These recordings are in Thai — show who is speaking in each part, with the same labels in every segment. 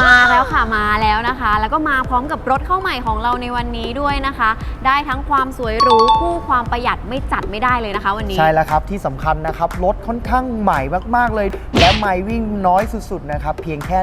Speaker 1: มาแล้วค่ะมาแล้วนะคะ แล้วก็มาพร้อมกับรถเข้าใหม่ของเราในวันนี้ด้วยนะคะ ได้ทั้งความสวยหรูคู่ความประหยัดไม่จัดไม่ได้เลยนะคะ วันนี้
Speaker 2: ใช่แล้วครับที่สำคัญนะครับ รถค่อนข้างใหม่มาก ๆ เลย และไม่วิ่งน้อยสุด ๆ นะครับ เพียงแค่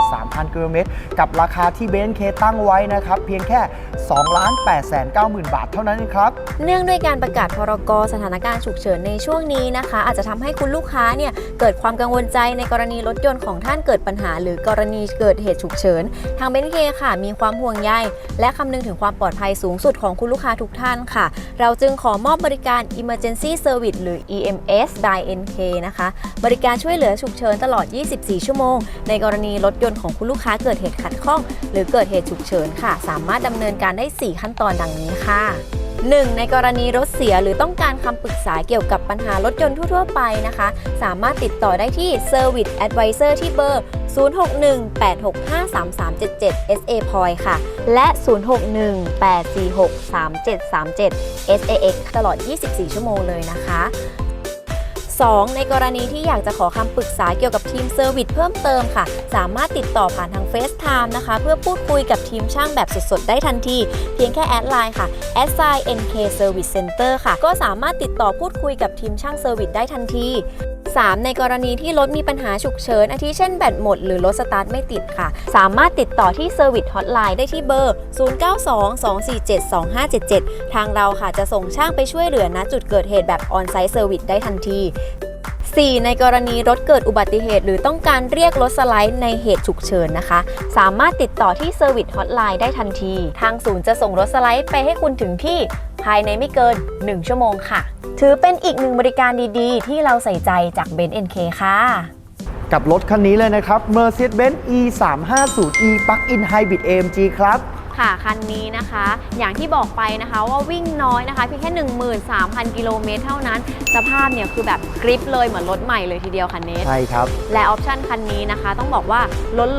Speaker 2: 13,000 กิโลเมตร กับราคาที่เบนซ์เคตั้งไว้นะครับ เพียงแค่2 8 9 0 0 0 0บาทเท่านั้นเองครับ
Speaker 3: เนื่องด้วยการประกาศพรกสถานการณ์ฉุกเฉินในช่วงนี้นะคะ อาจจะทำให้คุณลูกค้าเนี่ยเกิดความกังวลใจในกรณีรถยนต์ของท่านเกิดปัญหา หรือกรณีเกิดเหตุฉุกเฉิน ทางเบนเคค่ะมีความห่วงใยและคำนึงถึงความปลอดภัยสูงสุดของคุณลูกค้าทุกท่านค่ะ เราจึงขอมอบบริการ Emergency Service หรือ EMS by NK นะคะ บริการช่วยเหลือฉุกเฉินตลอด 24 ชั่วโมง ในกรณีรถยนต์ของคุณลูกค้าเกิดเหตุขัดข้อง หรือเกิดเหตุฉุกเฉินค่ะ สามารถดำเนินการได้ 4 ขั้นตอนดังนี้ค่ะ 1. ในกรณีรถเสียหรือต้องการคำปรึกษาเกี่ยวกับปัญหารถยนต์ทั่วๆไปนะคะ สามารถติดต่อได้ที่ Service Advisor ที่เบอร์ 0618653377 SA Point ค่ะ และ 0618463737 SAX ตลอด 24 ชั่วโมงเลยนะคะ 2. ในกรณีที่อยากจะขอคำปรึกษาเกี่ยวกับทีมเซอร์วิสเพิ่มเติมค่ะ สามารถติดต่อผ่านทาง FaceTime นะคะ เพื่อพูดคุยกับทีมช่างแบบสดๆ ได้ทันที เพียงแค่แอดไลน์ค่ะ s i NK Service Center ค่ะ ก็สามารถติดต่อพูดคุยกับทีมช่างเซอร์วิสได้ทันที 3. ในกรณีที่รถมีปัญหาฉุกเฉิน อาทิเช่นแบตหมดหรือรถสตาร์ทไม่ติดค่ะ สามารถติดต่อที่ Service Hotline ได้ที่เบอร์ 0922472577 ทางเราค่ะจะส่งช่างไปช่วยเหลือณจุดเกิดเหตุแบบออนไซ
Speaker 1: ต์เซอร์วิสได้
Speaker 3: ทันที 4. ในกรณีรถเกิดอุบัติเหตุ หรือต้องการเรียกรถสไลด์ในเหตุฉุกเฉินนะคะ สามารถติดต่อที่ Service Hotline ได้ทันที ทางศูนย์จะส่งรถสไลด์ไปให้คุณถึงที่ภายในไม่เกิน 1 ชั่วโมงค่ะ ถือเป็นอีกหนึ่งบริการดีๆ ที่เราใส่ใจจาก b e n NK ค่ะ
Speaker 2: กับรถคันนี้เลยนะครับ Mercedes-Benz E350e Plug-in Hybrid AMG ครับ
Speaker 1: ค่ะคันนี้นะคะ อย่างที่บอกไปนะคะว่าวิ่งน้อยนะคะเพียงแค่ 13,000 กิโลเมตรเท่านั้น สภาพเนี่ยคือแบบกริปเลยเหมือนรถใหม่เลยทีเดียวคันนี้
Speaker 2: ใช่ครับ
Speaker 1: และออปชันคันนี้นะคะ ต้องบอกว่า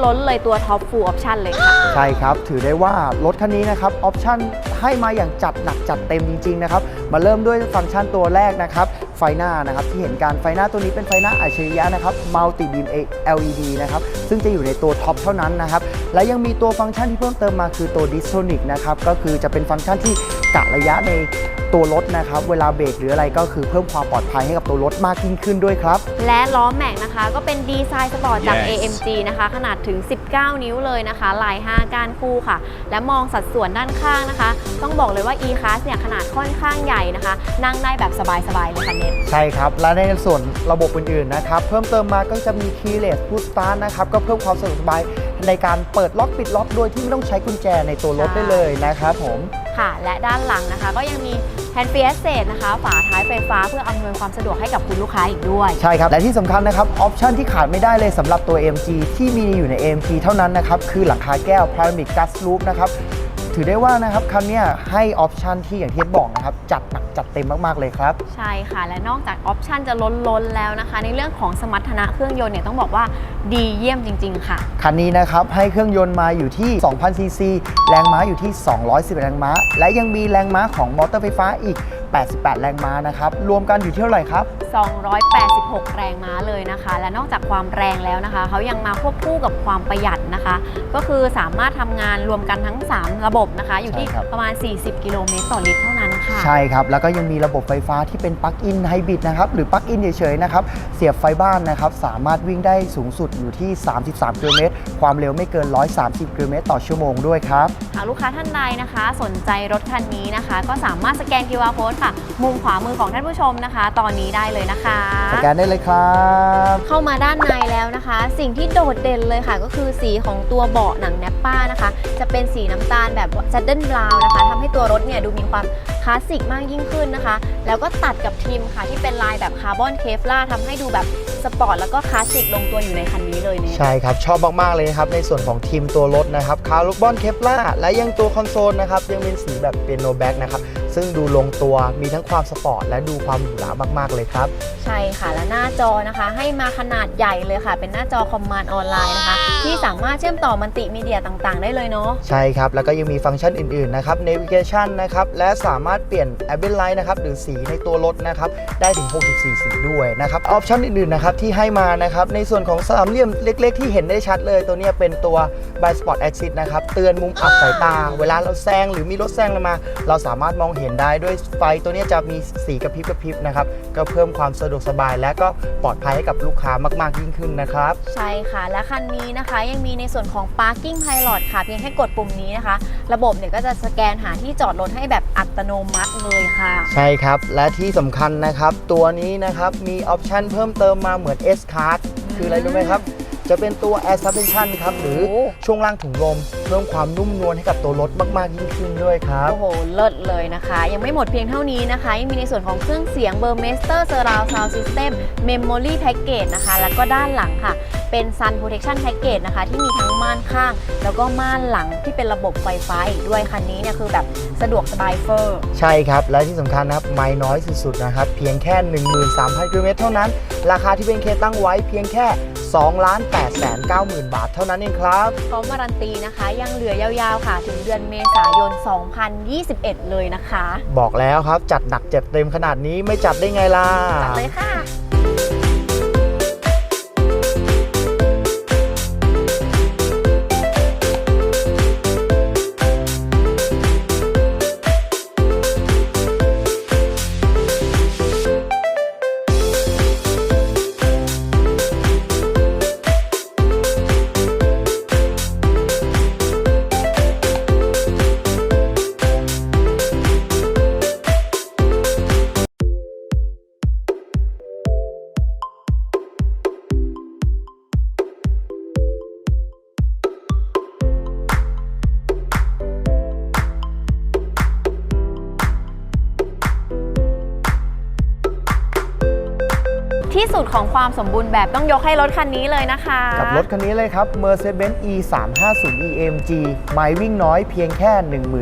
Speaker 1: ล้นๆเลยตัวท็อปฟูลออปชันเลยค่ะ
Speaker 2: ใช่ครับ ถือได้ว่ารถคันนี้นะครับออปชั่น ให้มาอย่างจัดหนักจัดเต็มจริงๆนะครับมาเริ่มด้วยฟังก์ชันตัวแรกนะครับไฟหน้านะครับที่เห็นการไฟหน้าตัวนี้เป็นไฟหน้าอัจฉริยะนะครับมัลติบีม LED นะครับซึ่งจะอยู่ในตัวท็อปเท่านั้นนะครับและยังมีตัวฟังก์ชันที่เพิ่มเติมมาคือตัวดิสโทนิกนะครับก็คือจะเป็นฟังก์ชันที่ กะระยะในตัวรถนะครับ เวลาเบรกหรืออะไรก็คือเพิ่มความปลอดภัยให้กับตัวรถมากยิ่งขึ้นด้วยครับ
Speaker 1: และล้อแม็กนะคะ ก็เป็นดีไซน์สปอร์ตจาก
Speaker 4: Yes
Speaker 1: AMG นะคะ ขนาดถึง 19 นิ้วเลยนะคะ ลาย 5 ก้านคู่ค่ะ และมองสัดส่วนด้านข้างนะคะ ต้องบอกเลยว่า E-Class เนี่ยขนาดค่อนข้างใหญ่นะคะ นั่งได้แบบสบายๆเลยค่ะเน็ต
Speaker 2: ใช่ครับ และในส่วนระบบอื่นๆนะครับ เพิ่มเติมมาก็จะมี Keyless Push Start นะครับ ก็เพิ่มความสะดวกสบาย ในการเปิดล็อกปิดล็อกโดยที่ไม่ต้องใช้กุญแจในตัวรถได้เลยนะครับผม
Speaker 1: ค่ะ และด้านหลังนะคะ ก็ยังมี Hand Free Access นะคะ ฝาท้ายไฟฟ้าเพื่ออำนวยความสะดวกให้กับคุณลูกค้าอีกด้วย
Speaker 2: ใช่ครับ และที่สำคัญนะครับ ออปชันที่ขาดไม่ได้เลยสำหรับตัว AMG ที่มีอยู่ใน AMG เท่านั้นนะครับ คือหลังคาแก้ว Panoramic Glass Roof นะครับ ถือได้ว่านะครับคันเนี้ยให้ออปชันที่อย่างที่เอสบอกนะครับจัดหนักจัดเต็มมากๆเลยครับ
Speaker 1: ใช่ค่ะและนอกจากออปชันจะล้นๆแล้วนะคะ ในเรื่องของสมรรถนะเครื่องยนต์เนี่ยต้องบอกว่าดีเยี่ยมจริง ๆ ค่ะ
Speaker 2: คันนี้นะครับให้เครื่องยนต์มาอยู่ที่2,000ซีซีแรงม้าอยู่ที่ 210 แรงม้า และยังมีแรงม้าของมอเตอร์ไฟฟ้าอีก 88 แรงม้านะครับรวมกันอยู่ที่เท่าไหร่ครับ
Speaker 1: 286 แรงม้าเลยนะคะ และนอกจากความแรงแล้วนะคะ เขายังมาควบคู่กับความประหยัดนะคะ ก็คือสามารถทำงานรวมกันทั้ง 3 ระบบนะคะ อยู่ที่
Speaker 2: ใช่ครับ
Speaker 1: ประมาณ 40 กิโลเมตรต่อลิตรเท่านั้นค่ะ
Speaker 2: ใช่ครับ แล้วก็ยังมีระบบไฟฟ้าที่เป็นปลั๊กอินไฮบริดนะครับ หรือปลั๊กอินเฉยๆนะครับ เสียบไฟบ้านนะครับ สามารถวิ่งได้สูงสุดอยู่ที่ 33กิโลเมตร ความเร็วไม่เกิน 130กิโลเมตรต่อชั่วโมงด้วยครับ
Speaker 1: หากลูกค้าท่านใดนะคะ สนใจรถคันนี้นะคะ ก็สามารถสแกน QR code ค่ะ มุมขวามือของท่านผู้ชมนะคะ ตอนนี้ได้เลยนะคะ
Speaker 2: สแกนได้เลยครับ
Speaker 1: เข้ามาด้านในแล้วนะคะ สิ่งที่โดดเด่นเลยค่ะ ก็คือสีของตัวเบาะหนังแนปป้านะคะ จะเป็นสีน้ำตาลแบบซัดเดิลบราวนะคะทำให้ตัวรถเนี่ยดูมีความคลาสสิกมากยิ่งขึ้นนะคะ แล้วก็ตัดกับทิมค่ะที่เป็นลายแบบคาร์บอนเคฟลาทำให้ดูแบบสปอร์ตแล้วก็คลาสสิกลงตัวอยู่ในคันนี้เลยเนี่ย
Speaker 2: ใช่ครับ ชอบมาก ๆ เลยนะครับ ในส่วนของทีมตัวรถนะครับคาร์บอนเคปล่าและยังตัวคอนโซลนะครับ ยังเป็นสีแบบเปียโนแบ็กนะครับซึ่งดูลงตัวมีทั้งความสปอร์ตและดูความหรูหรามาก ๆ เลยครับ
Speaker 1: ใช่ค่ะและหน้าจอนะคะ ให้มาขนาดใหญ่เลยค่ะ เป็นหน้าจอคอมมานด์ออนไลน์นะคะที่สามารถเชื่อมต่อมัลติมีเดียต่างๆ ได้เลยเนาะ
Speaker 2: ใช่ครับ แล้วก็ยังมีฟังก์ชันอื่น ๆ นะครับ navigation นะครับ และสามารถเปลี่ยน ambient light นะครับ หรือสีในตัวรถนะครับ ได้ถึง 64 สีด้วยนะครับออปชันอื่น ๆ นะครับ ที่ให้มานะครับ ในส่วนของสามเหลี่ยมเล็ก ๆ ที่เห็นได้ชัดเลย ตัวเนี้ยเป็นตัว by spot assist นะครับ เตือนมุมอับสายตา เวลาเราแซงหรือมีรถแซงเรามา เราสามารถมองเห็นได้ด้วยไฟตัวเนี้ยจะมีสีกระพริบกระพริบนะครับ ก็เพิ่มความสะดวกสบาย และก็ปลอดภัยให้กับลูกค้ามากๆยิ่งขึ้นนะครับ
Speaker 1: ใช่ค่ะและคันนี้นะคะ ยังมีในส่วนของ Parking Pilot ค่ะ เพียงแค่กดปุ่มนี้นะคะ ระบบเนี่ยก็จะสแกนหาที่จอดรถให้แบบอัตโนมัติเลยค่ะ
Speaker 2: ใช่ครับ และที่สำคัญนะครับ ตัวนี้นะครับมีออปชันเพิ่มเติมมาเหมือน S Card คืออะไรรู้ไหมครับ จะเป็นตัว Air Suspension ครับ หรือ
Speaker 1: โอ้
Speaker 2: ช่วงล่างถุงลม เพิ่มความนุ่มนวลให้กับตัวรถมาก ๆ ยิ่งขึ้นด้วยครับ
Speaker 1: โอ้โห เลิศเลยนะคะ ยังไม่หมดเพียงเท่านี้นะคะ ยังมีในส่วนของเครื่องเสียง Burmester Surround Sound System Memory Package นะคะ แล้วก็ด้านหลังค่ะ เป็น Sun Protection Package นะคะ ที่มีทั้งม่านข้าง แล้วก็ม่านหลังที่เป็นระบบไฟฟ้าอีกด้วยคันนี้เนี่ยคือแบบสะดวกสบายเฟอร์
Speaker 2: ใช่ครับ และที่สำคัญนะครับไม่น้อยสุด ๆ นะครับ เพียงแค่ 13,000กิโลเมตรเท่านั้น ราคาที่เป็นเคตั้งไว้เพียงแค่2ล้าน8แสน9หมื่นบาทเท่านั้นเองครับ
Speaker 1: พร้อมการันตีนะคะ ยังเหลือยาวๆค่ะ ถึงเดือนเมษายน 2021 เลยนะคะ
Speaker 2: บอกแล้วครับ จัดหนักจัดเต็มขนาดนี้ไม่จัดได้ไงล่ะ
Speaker 1: จัดเลยค่ะ ที่สุดของความสมบูรณ์แบบต้องยกให้รถคันนี้เลยนะคะ
Speaker 2: กับรถคันนี้เลยครับ Mercedes-Benz E 3 5 0 EMG ไมล์วิ่งน้อยเพียงแค่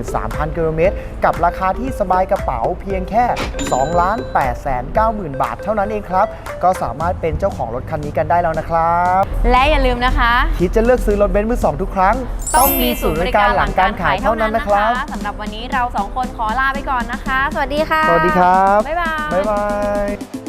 Speaker 2: 13,000 กิโลเมตร กับราคาที่สบายกระเป๋าเพียงแค่2ล้าน8แสน9หมื่นบาท เท่านั้นเองครับ ก็สามารถเป็นเจ้าของรถคันนี้กันได้แล้วนะครับ
Speaker 1: และอย่าลืมนะคะ
Speaker 2: คิดจะเลือกซื้อรถเบนซ์มือสองทุกครั้ง ต้องมีศูนย์บริการหลังการขายเท่านั้นนะครับ
Speaker 1: สำหรับวันนี้เราสองคนขอลาไปก่อนนะคะ สวัสดีค่ะ
Speaker 2: สวัสดีครับ
Speaker 1: บ๊ายบาย
Speaker 2: บ๊ายบาย